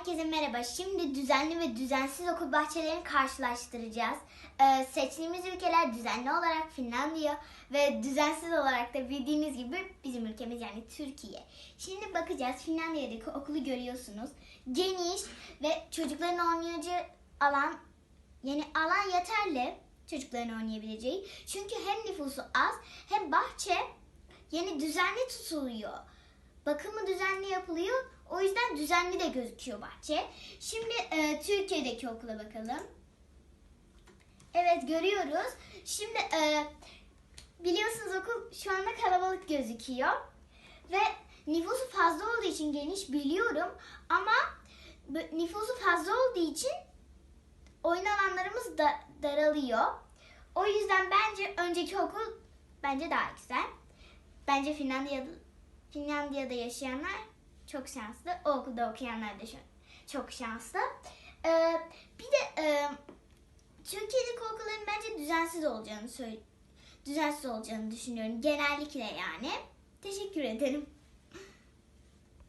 Herkese merhaba. Şimdi düzenli ve düzensiz okul bahçelerini karşılaştıracağız. Ee, seçtiğimiz ülkeler düzenli olarak Finlandiya ve düzensiz olarak da bildiğiniz gibi bizim ülkemiz yani Türkiye. Şimdi bakacağız Finlandiya'daki okulu görüyorsunuz. Geniş ve çocukların oynayacağı alan yani alan yeterli çocukların oynayabileceği. Çünkü hem nüfusu az hem bahçe yeni düzenli tutuluyor. Bakımı düzenli yapılıyor. O yüzden düzenli de gözüküyor bahçe. Şimdi e, Türkiye'deki okula bakalım. Evet görüyoruz. Şimdi e, biliyorsunuz okul şu anda kalabalık gözüküyor. Ve nüfusu fazla olduğu için geniş biliyorum. Ama nüfusu fazla olduğu için oyun alanlarımız da daralıyor. O yüzden bence önceki okul bence daha güzel. Bence Finlandiya'da, Finlandiya'da yaşayanlar çok şanslı. O okulda okuyanlar da çok şanslı. Ee, bir de e, Türkiye'deki okulların bence düzensiz olacağını söyle düzensiz olacağını düşünüyorum. Genellikle yani. Teşekkür ederim.